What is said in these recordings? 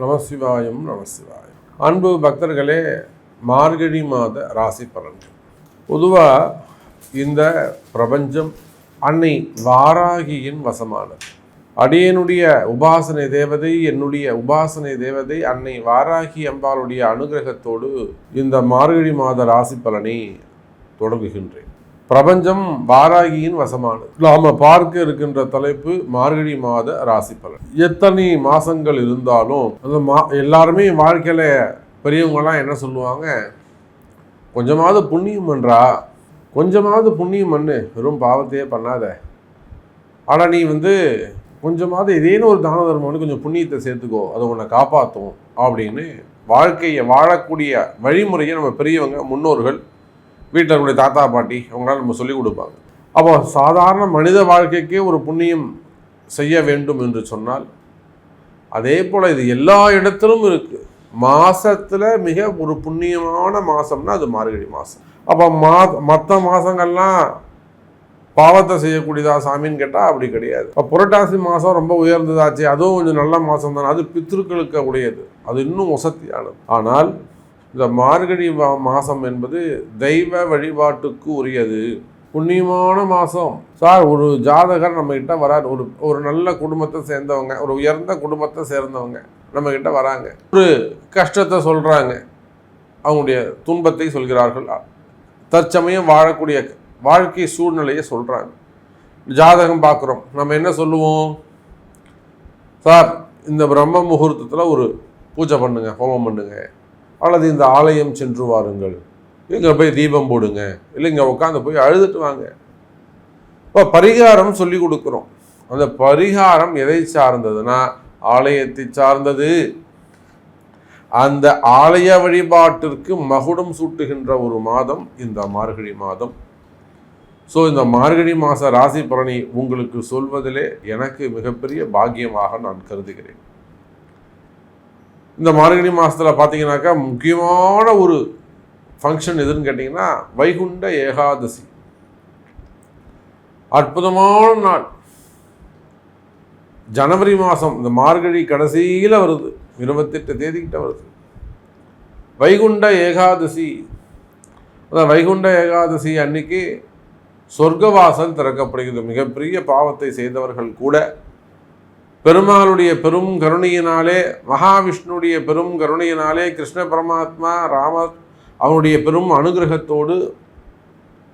நமசிவாயம் நமசிவாயம். அன்பு பக்தர்களே மார்கழி மாத ராசி பலன்கள். பொதுவாக இந்த பிரபஞ்சம் அன்னை வாராகியின் வசமானது. அடியனுடைய உபாசனை தேவதை என்னுடைய உபாசனை தேவதை அன்னை வாராகி அம்பாளுடைய அனுகிரகத்தோடு இந்த மார்கழி மாத ராசி பலனை தொடங்குகின்றேன். பிரபஞ்சம் வாராகியின் வசமானது. நாம பார்க்க இருக்கின்ற தலைப்பு மார்கழி மாத ராசி பலன். எத்தனை மாசங்கள் இருந்தாலும் அந்த மா எல்லாருமே வாழ்க்கையில பெரியவங்கலாம் என்ன சொல்லுவாங்க கொஞ்சமாவது புண்ணியம் பண்ணுறா கொஞ்சமாவது புண்ணியம் பண்ணு வெறும் பாவத்தையே பண்ணாத. ஆனால் நீ வந்து கொஞ்சமாவது ஏதேனும் ஒரு தான தர்மம்னு கொஞ்சம் புண்ணியத்தை சேர்த்துக்கோ அதை உன்னை காப்பாற்றும் அப்படின்னு வாழ்க்கையை வாழக்கூடிய வழிமுறையை நம்ம பெரியவங்க முன்னோர்கள் வீட்டில் இருக்கக்கூடிய தாத்தா பாட்டி அவங்களால நம்ம சொல்லிக் கொடுப்பாங்க. அப்போ சாதாரண மனித வாழ்க்கைக்கே ஒரு புண்ணியம் செய்ய வேண்டும் என்று சொன்னால் அதே போல் இது எல்லா இடத்திலும் இருக்குது மாதத்தில் மிக ஒரு புண்ணியமான மாதம்னா அது மார்கழி மாதம் அப்போ மா மற்ற மாதங்கள்லாம் பாவத்தை செய்யக்கூடியதா சாமின்னு கேட்டால் அப்படி கிடையாது. இப்போ புரட்டாசி மாதம் ரொம்ப உயர்ந்ததாச்சு அதுவும் கொஞ்சம் நல்ல மாதம் தானே அது பித்திருக்களுக்கு உடையது. அது இன்னும் வசதியானது. ஆனால் இந்த மார்கழி மா- மாதம் என்பது தெய்வ வழிபாட்டுக்கு உரியது. புண்ணியமான மாதம் சார் ஒரு ஜாதகர் நம்மக்கிட்ட வராது வராரு. ஒரு ஒரு நல்ல குடும்பத்தை சேர்ந்தவங்க ஒரு உயர்ந்த குடும்பத்தை சேர்ந்தவங்க நம்மக்கிட்ட வராங்க. ஒரு கஷ்டத்தை சொல்கிறாங்க அவங்களுடைய துன்பத்தை சொல்கிறார்கள். தற்சமயம் வாழக்கூடிய வாழ்க்கை சூழ்நிலையை சொல்கிறாங்க ஜாதகம் பார்க்குறோம். நம்ம என்ன சொல்லுவோம்? சார் இந்த பிரம்ம முகூர்த்தத்தில் ஒரு பூஜை பண்ணுங்கள் ஹோமம் பண்ணுங்கள் அல்லது இந்த ஆலயம் சென்று வாருங்கள். இங்கே போய் தீபம் போடுங்க. இல்லை இங்கே உட்காந்து போய் அழுதுட்டு வாங்க. இப்போ பரிகாரம் சொல்லி கொடுக்குறோம். அந்த பரிகாரம் எதை சார்ந்ததுன்னா ஆலயத்தை சார்ந்தது. அந்த ஆலய வழிபாட்டிற்கு மகுடம் சூட்டுகின்ற ஒரு மாதம் இந்த மார்கழி மாதம். ஸோ இந்த மார்கழி மாத ராசி பலனை உங்களுக்கு சொல்வதிலே எனக்கு மிகப்பெரிய பாக்கியமாக நான் கருதுகிறேன். இந்த மார்கழி மாதத்தில் பார்த்தீங்கன்னாக்கா முக்கியமான ஒரு ஃபங்க்ஷன் எதுன்னு கேட்டிங்கன்னா வைகுண்ட ஏகாதசி. அற்புதமான நாள். ஜனவரி மாதம் இந்த மார்கழி கடைசியில் வருது. இருபத்தெட்டு தேதிக்கிட்ட வருது. வைகுண்ட ஏகாதசி. அதான் வைகுண்ட ஏகாதசி அன்னைக்கு சொர்க்கவாசல் திறக்கப்படுகிறது. மிகப்பெரிய பாவத்தை செய்தவர்கள் கூட பெருமாளுடைய பெரும் கருணையினாலே மகாவிஷ்ணுடைய பெரும் கருணையினாலே கிருஷ்ண பரமாத்மா ராமர் அவனுடைய பெரும் அனுகிரகத்தோடு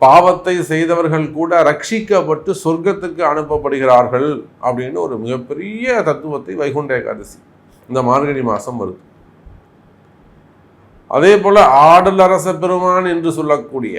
பாவத்தை செய்தவர்கள் கூட ரட்சிக்கப்பட்டு சொர்க்கத்துக்கு அனுப்பப்படுகிறார்கள் அப்படின்னு ஒரு மிகப்பெரிய தத்துவத்தை வைகுண்ட ஏகாதசி இந்த மார்கழி மாதம் வருது. அதே போல் ஆடலரச பெருமான் என்று சொல்லக்கூடிய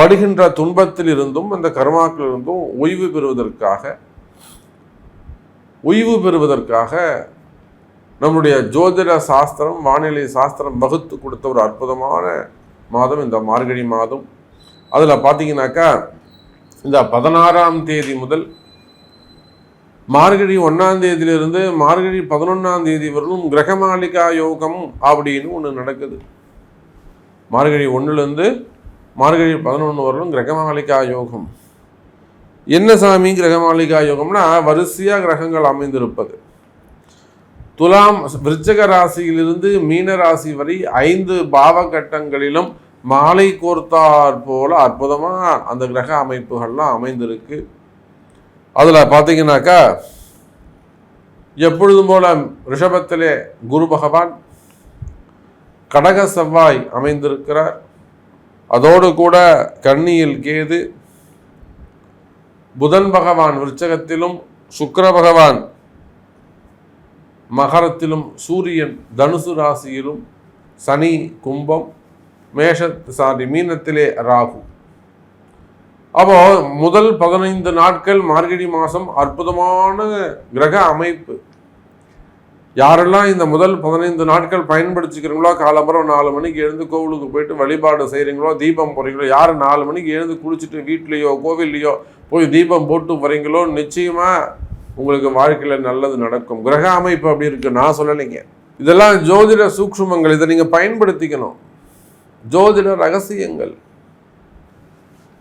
படுகின்ற துன்பத்தில் இருந்தும் அந்த கர்மாக்கள் இருந்தும் ஓய்வு பெறுவதற்காக ஓய்வு பெறுவதற்காக நம்முடைய ஜோதிட சாஸ்திரம் வானிலை சாஸ்திரம் வகுத்து கொடுத்த ஒரு அற்புதமான மாதம் இந்த மார்கழி மாதம். அதில் பார்த்தீங்கன்னாக்கா இந்த பதினாறாம் தேதி முதல் மார்கழி ஒன்றாம் தேதியிலிருந்து மார்கழி பதினொன்றாம் தேதி வரலும் கிரகமாளிகா யோகம் அப்படின்னு ஒன்று நடக்குது. மார்கழி ஒன்றுலேருந்து மார்கழி பதினொன்று வரலும் கிரகமாளிகா யோகம். என்ன சாமி கிரகமாளிகா யோகம்னா வரிசையாக கிரகங்கள் அமைந்திருப்பது. துலாம் விருச்சக ராசியிலிருந்து மீன ராசி வரை ஐந்து பாவகட்டங்களிலும் மாலை கோர்த்தார் போல அற்புதமாக அந்த கிரக அமைப்புகள்லாம் அமைந்திருக்கு. அதில் பார்த்தீங்கன்னாக்கா எப்பொழுதும் போல ரிஷபத்திலே குரு பகவான் கடக செவ்வாய் அமைந்திருக்கிறார். அதோடு கூட கன்னியில் கேது புதன் பகவான் விருச்சகத்திலும் சுக்கர பகவான் மகரத்திலும் சூரியன் தனுசு ராசியிலும் சனி கும்பம் மேஷ சாரி மீனத்திலே ராகு. அப்போ முதல் பதினைந்து நாட்கள் மார்கழி மாதம் அற்புதமான கிரக அமைப்பு. யாரெல்லாம் இந்த முதல் பதினைந்து நாட்கள் பயன்படுத்திக்கிறீங்களோ காலம்பரம் நாலு மணிக்கு எழுந்து கோவிலுக்கு போயிட்டு வழிபாடு செய்கிறீங்களோ தீபம் போகிறீங்களோ யார் நாலு மணிக்கு எழுந்து குளிச்சுட்டு வீட்லேயோ கோவில்லையோ போய் தீபம் போட்டு வரீங்களோ நிச்சயமாக உங்களுக்கு வாழ்க்கையில் நல்லது நடக்கும். கிரக அமைப்பு அப்படி இருக்கு நான் சொல்லலைங்க. இதெல்லாம் ஜோதிட சூக்ஷ்மங்கள் இதை நீங்கள் பயன்படுத்திக்கணும். ஜோதிட ரகசியங்கள்.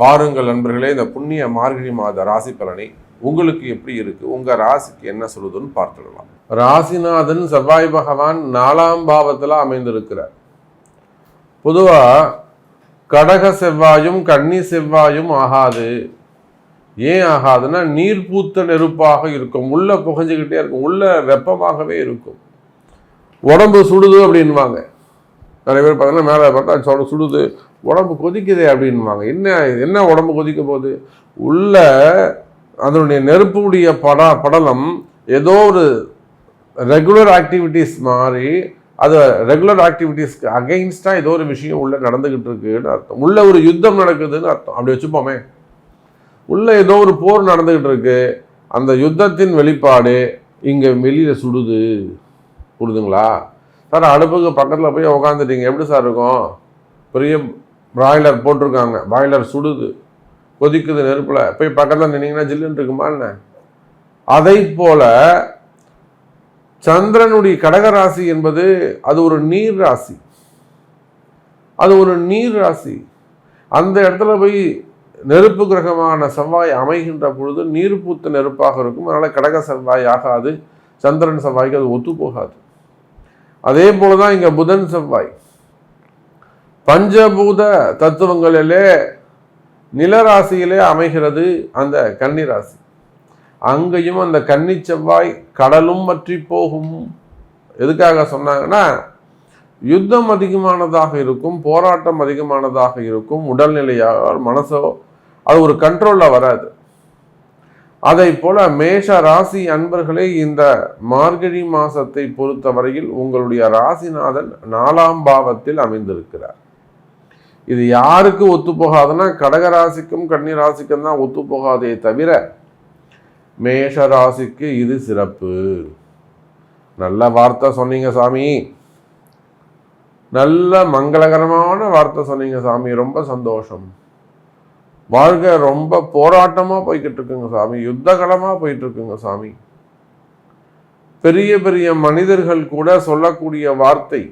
வாருங்கள் நண்பர்களே இந்த புண்ணிய மார்கழி மாத ராசி பலனை உங்களுக்கு எப்படி இருக்கு? உங்க ராசிக்கு என்ன சொல்லுதுன்னு பார்த்துடலாம். ராசிநாதன் செவ்வாய் பகவான் நாலாம் பாவத்தில் அமைந்திருக்கிறார். பொதுவா கடக செவ்வாயும் கன்னி செவ்வாயும் ஆகாது. ஏன் ஆகாதுன்னா நீர் பூத்த நெருப்பாக இருக்கும். உள்ள புகஞ்சுக்கிட்டே இருக்கும். உள்ள வெப்பமாகவே இருக்கும். உடம்பு சுடுது அப்படின்வாங்க நிறைய பேர் பார்த்தீங்கன்னா மேலே பார்த்தா சுடுது. உடம்பு கொதிக்குதே அப்படின்வாங்க என்ன என்ன உடம்பு கொதிக்க போகுது? உள்ள அதனுடைய நெருப்புடைய பட படலம் ஏதோ ஒரு ரெகுலர் ஆக்டிவிட்டீஸ் மாதிரி அது ரெகுலர் ஆக்டிவிட்டீஸ்க்கு அகெயின்ஸ்டாக ஏதோ ஒரு விஷயம் உள்ளே நடந்துக்கிட்டு இருக்குன்னு அர்த்தம். உள்ளே ஒரு யுத்தம் நடக்குதுன்னு அர்த்தம். அப்படி வச்சுப்போமே. உள்ளே ஏதோ ஒரு போர் நடந்துக்கிட்டு இருக்கு. அந்த யுத்தத்தின் வெளிப்பாடு இங்கே வெளியில் சுடுது. புரிதுங்களா? சார் அடுப்புக்கு பக்கத்தில் போய் உக்காந்துட்டீங்க. எப்படி சார் இருக்கும்? பெரிய பிராய்லர் போட்டிருக்காங்க. பாய்லர் சுடுது கொதிக்குது நெருப்பில். போய் பக்கத்தில் நின்னீங்கன்னா ஜில்லுன்னு இருக்குமா என்ன? அதை போல சந்திரனுடைய கடகராசி என்பது அது ஒரு நீர் ராசி. அது ஒரு நீர் ராசி. அந்த இடத்துல போய் நெருப்பு கிரகமான செவ்வாய் அமைகின்ற பொழுது நீர் பூத்த நெருப்பாக இருக்கும். அதனால் கடக செவ்வாய் ஆகாது சந்திரன் செவ்வாய்க்கு அது ஒத்து போகாது. அதே போல தான் இங்கே புதன் செவ்வாய். பஞ்சபூத தத்துவங்களிலே நிலராசியிலே அமைகிறது அந்த கன்னி ராசி அங்கேயும் அந்த கன்னி செவ்வாய் கடலும் மற்றி போகும். எதுக்காக சொன்னாங்கன்னா யுத்தம் அதிகமானதாக இருக்கும் போராட்டம் அதிகமானதாக இருக்கும் உடல்நிலையாக மனசோ அது ஒரு கண்ட்ரோலில் வராது. அதை போல மேஷ ராசி அன்பர்களே இந்த மார்கழி மாசத்தை பொறுத்தவரையில் உங்களுடைய ராசிநாதன் நாலாம் பாவத்தில் அமைந்திருக்கிறார். இது யாருக்கு ஒத்து போகாதுன்னா கடக ராசிக்கும் கன்னி ராசிக்கும் தான் ஒத்து போகாதே தவிர மேஷ ராசிக்கு இது சிறப்பு. நல்ல வார்த்தை சொன்னீங்க சாமி. நல்ல மங்களகரமான வார்த்தை சொன்னீங்க சாமி. ரொம்ப சந்தோஷம். வாழ்க்கை ரொம்ப போராட்டமாக போய்கிட்டு இருக்குங்க சாமி. யுத்தகலமாக போயிட்டு இருக்குங்க சாமி. பெரிய பெரிய மனிதர்கள் கூட சொல்லக்கூடிய வார்த்தை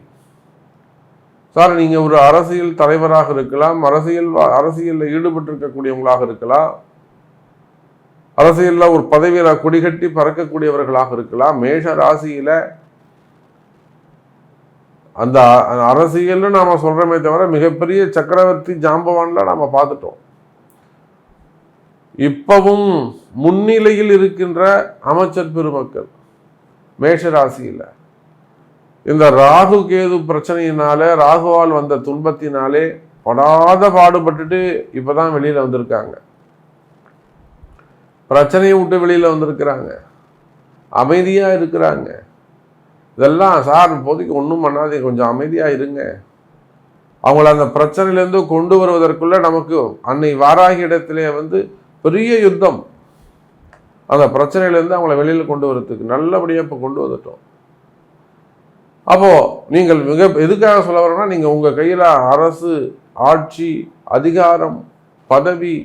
சார் நீங்கள் ஒரு அரசியல் தலைவராக இருக்கலாம் அரசியல் அரசியலில் ஈடுபட்டிருக்கக்கூடியவங்களாக இருக்கலாம். அரசியலில் ஒரு பதவியில் கொடிகட்டி பறக்கக்கூடியவர்களாக இருக்கலாம். மேஷ ராசியில் அந்த அரசியல்னு நாம் சொல்கிறோமே தவிர மிகப்பெரிய சக்கரவர்த்தி ஜாம்பவான்லாம் நாம் பார்த்துட்டோம். இப்பவும் முன்னிலையில் இருக்கின்ற அமைச்சர் பெருமக்கள் மேஷராசியில் இந்த ராகு கேது பிரச்சனையினால ராகுவால் வந்த துன்பத்தினாலே படாத பாடுபட்டுட்டு இப்பதான் வெளியில வந்திருக்காங்க. பிரச்சனையை விட்டு வெளியில வந்திருக்கிறாங்க. அமைதியா இருக்கிறாங்க. இதெல்லாம் சார் இப்போதைக்கு ஒன்றும் பண்ணாதே கொஞ்சம் அமைதியாக இருங்க. அவங்கள அந்த பிரச்சனையிலேருந்து கொண்டு வருவதற்குள்ள நமக்கு அன்னை வாராகி இடத்திலே வந்து பெரிய யுத்தம். அந்த பிரச்சனையிலேருந்து அவங்கள வெளியில் கொண்டு வரத்துக்கு நல்லபடியாக இப்போ கொண்டு வந்துட்டோம். அப்போது நீங்கள் மிக எதுக்காக சொல்ல வரேன்னா நீங்கள் உங்கள் கையில் அரசு ஆட்சி அதிகாரம் பதவி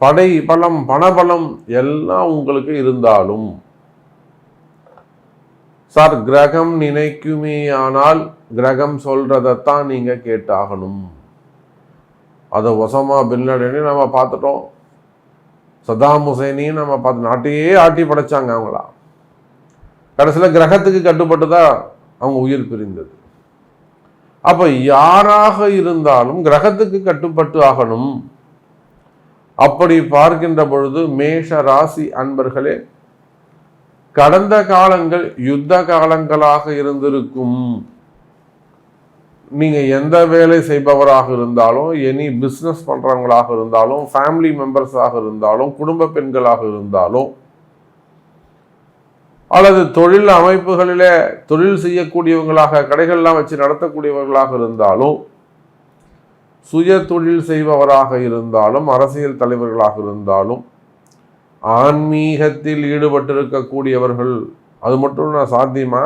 படை பலம் பணபலம் எல்லாம் உங்களுக்கு இருந்தாலும் சார் கிரகம் நினைக்குமே ஆனால் கிரகம் சொல்றதைத்தான் நீங்கள் கேட்டாகணும். அதை ஒசமா பின்லடனே நம்ம பார்த்துட்டோம். சதாம் ஹுசைனையும் நம்ம பார்த்து நாட்டையே ஆட்டி படைச்சாங்க அவங்களா. கடைசியில் கிரகத்துக்கு கட்டுப்பட்டு தான் அவங்க உயிர் பிரிந்தது. அப்போ யாராக இருந்தாலும் கிரகத்துக்கு கட்டுப்பட்டு ஆகணும். அப்படி பார்க்கின்ற பொழுது மேஷ ராசி அன்பர்களே கடந்த காலங்கள் யுத்த காலங்களாக இருந்திருக்கும். நீங்க எந்த வேலை செய்பவராக இருந்தாலும் எனி பிஸ்னஸ் பண்றவங்களாக இருந்தாலும் ஃபேமிலி மெம்பர்ஸாக இருந்தாலும் குடும்ப பெண்களாக இருந்தாலும் அல்லது தொழில் அமைப்புகளிலே தொழில் செய்யக்கூடியவங்களாக கடைகள்லாம் வச்சு நடத்தக்கூடியவர்களாக இருந்தாலும் சுய தொழில் செய்பவராக இருந்தாலும் அரசியல் தலைவர்களாக இருந்தாலும் ஆன்மீகத்தில் ஈடுபட்டிருக்கக்கூடியவர்கள் அது மட்டும் நான் சாத்தியமா?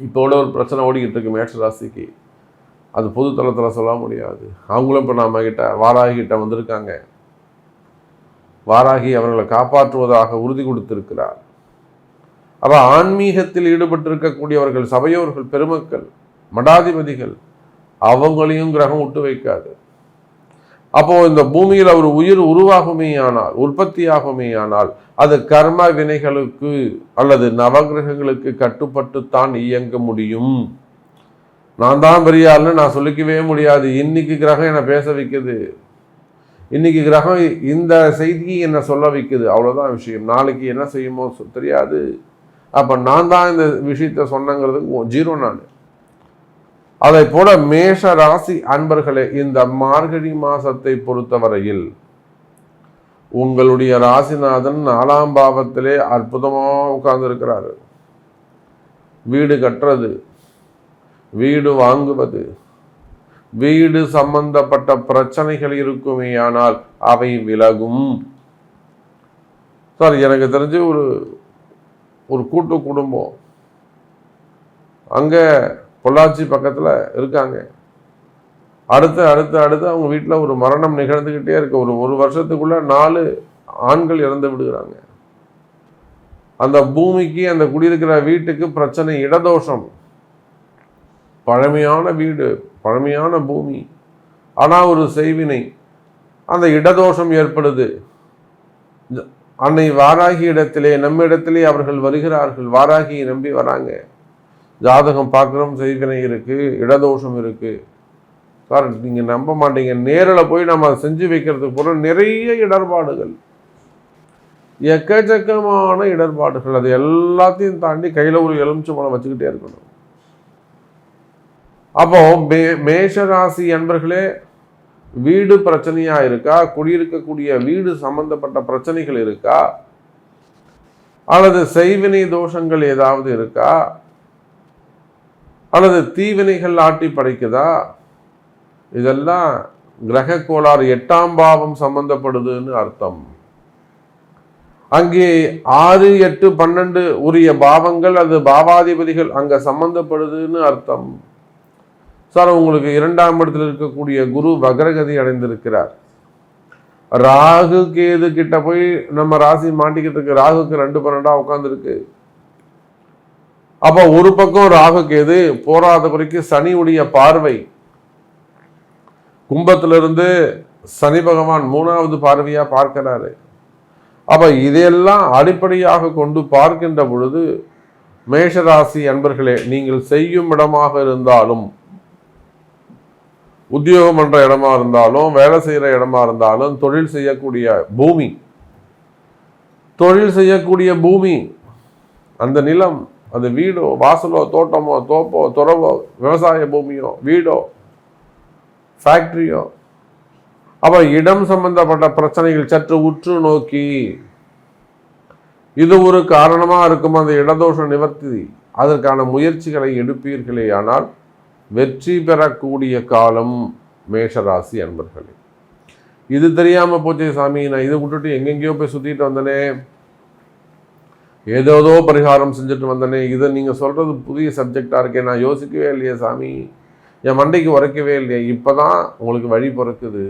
இப்போ உள்ள ஒரு பிரச்சனை ஓடிக்கிட்டு இருக்கு மேட்ச் ராசிக்கு. அது பொது தளத்தில் சொல்ல முடியாது. அவங்களும் இப்போ நம்ம கிட்ட வாராகி கிட்ட வந்திருக்காங்க. வாராகி அவர்களை காப்பாற்றுவதாக உறுதி கொடுத்திருக்கிறார். அப்ப ஆன்மீகத்தில் ஈடுபட்டிருக்கக்கூடியவர்கள் சபையோர்கள் பெருமக்கள் மடாதிபதிகள் அவங்களையும் கிரகம் விட்டு வைக்காது. அப்போ இந்த பூமியில் ஒரு உயிர் உருவாகுமே ஆனால் உற்பத்தியாகுமே ஆனால் அது கர்ம வினைகளுக்கு அல்லது நவகிரகங்களுக்கு கட்டுப்பட்டுத்தான் இயங்க முடியும். நான் தான் பெரிய நான் சொல்லிக்கவே முடியாது. இன்னைக்கு கிரகம் என்னை பேச வைக்குது. இன்னைக்கு கிரகம் இந்த செய்தியை என்னை சொல்ல வைக்குது. அவ்வளோதான் விஷயம். நாளைக்கு என்ன செய்யுமோ தெரியாது. அப்போ நான் தான் இந்த விஷயத்த சொன்னங்கிறதுக்கு ஜீரோ நான் அதை போல மேஷ ராசி அன்பர்களே இந்த மார்கழி மாசத்தை பொறுத்தவரையில் உங்களுடைய ராசிநாதன் நாலாம் பாவத்திலே அற்புதமாக உட்கார்ந்துருக்கிறாரு. வீடு கட்டுறது வீடு வாங்குவது வீடு சம்பந்தப்பட்ட பிரச்சனைகள் இருக்குமேயானால் அவை விலகும். சார் எனக்கு தெரிஞ்சு ஒரு ஒரு கூட்டு குடும்பம். அங்கே பொள்ளாச்சி பக்கத்தில் இருக்காங்க. அடுத்து அடுத்து அடுத்து அவங்க வீட்டில் ஒரு மரணம் நிகழ்ந்துக்கிட்டே இருக்கு. ஒரு ஒரு வருஷத்துக்குள்ளே நாலு ஆண்கள் இறந்து விடுகிறாங்க. அந்த பூமிக்கு அந்த குடியிருக்கிற வீட்டுக்கு பிரச்சனை இடதோஷம். பழமையான வீடு பழமையான பூமி. ஆனால் ஒரு செய்வினை. அந்த இடதோஷம் ஏற்படுது. அன்னை வாராகி இடத்திலே நம்ம இடத்திலே அவர்கள் வருகிறார்கள். வாராகியை நம்பி வராங்க. ஜாதகம் பார்க்குறோம் செய்வினை இருக்கு இடதோஷம் இருக்கு. சார் நீங்கள் நம்ப மாட்டீங்க. நேரில் போய் நம்ம அதை செஞ்சு வைக்கிறதுக்கு போகிற நிறைய இடர்பாடுகள். எக்கச்சக்கமான இடர்பாடுகள். அது எல்லாத்தையும் தாண்டி கையில் ஒரு எலுமிச்சை பழம் வச்சுக்கிட்டே இருக்கணும். அப்போ மே மேஷராசி அன்பர்களே வீடு பிரச்சனையா இருக்கா? குடியிருக்கக்கூடிய வீடு சம்பந்தப்பட்ட பிரச்சனைகள் இருக்கா? அல்லது செய்வினை தோஷங்கள் ஏதாவது இருக்கா? அல்லது தீவினைகள் ஆட்டி படைக்குதா? இதெல்லாம் கிரக கோளாறு எட்டாம் பாவம் சம்பந்தப்படுதுன்னு அர்த்தம். அங்கே ஆறு எட்டு பன்னெண்டு உரிய பாவங்கள் அது பாவாதிபதிகள் அங்க சம்பந்தப்படுதுன்னு அர்த்தம். சார் உங்களுக்கு இரண்டாம் இடத்தில் இருக்கக்கூடிய குரு வக்ரகதி அடைந்திருக்கிறார். ராகு கேது கிட்ட போய் நம்ம ராசி மாட்டிக்கிட்டு இருக்கு. ராகுக்கு ரெண்டு பன்னெண்டா உட்காந்துருக்கு அப்போ ஒரு பக்கம் ராகு கேது போராத குறைக்கு சனியுடைய பார்வை. கும்பத்திலிருந்து சனி பகவான் மூணாவது பார்வையா பார்க்கிறாரு. அப்ப இதையெல்லாம் அடிப்படையாக கொண்டு பார்க்கின்ற பொழுது மேஷராசி அன்பர்களே நீங்கள் செய்யும் இடமாக இருந்தாலும் உத்தியோகம் பண்ற இடமா இருந்தாலும் வேலை செய்யற இடமா இருந்தாலும் தொழில் செய்யக்கூடிய பூமி. தொழில் செய்யக்கூடிய பூமி. அந்த நிலம் அது வீடோ வாசலோ தோட்டமோ தோப்போ துறவோ விவசாய பூமியோ வீடோ ஃபேக்டரியோ அப்ப இடம் சம்பந்தப்பட்ட பிரச்சனைகள் சற்று உற்று நோக்கி. இது ஒரு காரணமா இருக்கும்? அந்த இடதோஷ நிவர்த்தி. அதற்கான முயற்சிகளை எடுப்பீர்களே ஆனால் வெற்றி பெறக்கூடிய காலம் மேஷராசி அன்பர்களே. இது தெரியாமல் போச்சே சாமி நான் இதை விட்டுட்டு எங்கெங்கேயோ போய் சுற்றிட்டு வந்தனே. ஏதோதோ பரிகாரம் செஞ்சுட்டு வந்தனே. இதை நீங்கள் சொல்கிறது புதிய சப்ஜெக்டாக இருக்கே நான் யோசிக்கவே இல்லையே சாமி. என் மண்டைக்கு உரைக்கவே இல்லையே. இப்போ தான் உங்களுக்கு வழி பிறக்குது.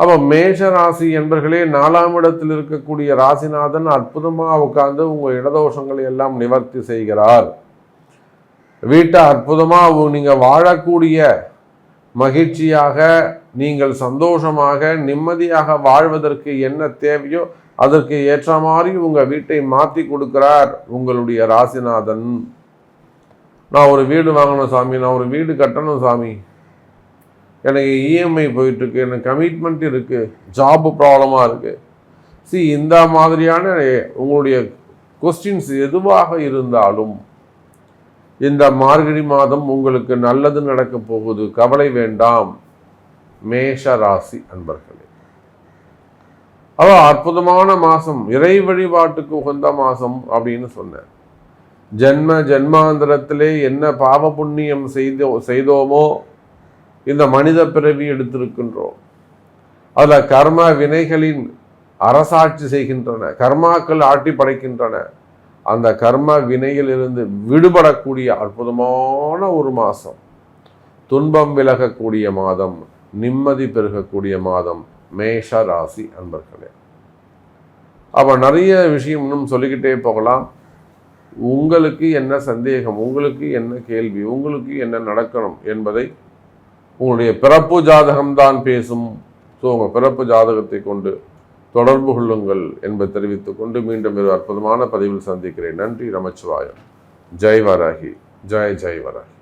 அப்போ மேஷ ராசி என்பர்களே நாலாம் இடத்தில் இருக்கக்கூடிய ராசிநாதன் அற்புதமாக உட்கார்ந்து உங்கள் இடதோஷங்களை எல்லாம் நிவர்த்தி செய்கிறார். வீட்டை அற்புதமாக நீங்கள் வாழக்கூடிய மகிழ்ச்சியாக நீங்கள் சந்தோஷமாக நிம்மதியாக வாழ்வதற்கு என்ன தேவையோ அதற்கு ஏற்ற மாதிரி உங்கள் வீட்டை மாற்றி கொடுக்கிறார் உங்களுடைய ராசிநாதன். நான் ஒரு வீடு வாங்கணும் சாமி நான் ஒரு வீடு கட்டணும் சாமி. எனக்கு இஎம்ஐ போயிட்டுருக்கு எனக்கு கமிட்மெண்ட் இருக்குது ஜாப் ப்ராப்ளமாக இருக்குது சி இந்த மாதிரியான உங்களுடைய கொஸ்டின்ஸ் எதுவாக இருந்தாலும் இந்த மார்கழி மாதம் உங்களுக்கு நல்லது நடக்க போகுது. கவலை வேண்டாம். மேஷ ராசி அன்பர்களே. அவ அற்புதமான மாதம் இறை வழிபாட்டுக்கு உகந்த மாதம் அப்படின்னு சொன்னேன் ஜென்ம ஜென்மாந்திரத்திலே என்ன பாவ புண்ணியம் செய்தோ செய்தோமோ இந்த மனித பிறவி எடுத்திருக்கின்றோம். அதில் கர்ம வினைகளின் அரசாட்சி செய்கின்றன. கர்மாக்கள் ஆட்டி படைக்கின்றன. அந்த கர்ம வினையிலிருந்து விடுபடக்கூடிய அற்புதமான ஒரு மாதம். துன்பம் விலகக்கூடிய மாதம் நிம்மதி பெருகக்கூடிய மாதம் மேஷ ராசி அன்பர்களே. அப்போ நிறைய விஷயம் இன்னும் சொல்லிக்கிட்டே போகலாம். உங்களுக்கு என்ன சந்தேகம் உங்களுக்கு என்ன கேள்வி உங்களுக்கு என்ன நடக்கணும் என்பதை உங்களுடைய பிறப்பு ஜாதகம்தான் பேசும். ஸோ உங்கள் பிறப்பு ஜாதகத்தை கொண்டு தொடர்பு கொள்ளுங்கள் என்பதை தெரிவித்துக் கொண்டு மீண்டும் ஒரு அற்புதமான பதிவில் சந்திக்கிறேன். நன்றி நமச்சிவாயம். ஜெய் வராகி ஜெய் ஜெய் வராகி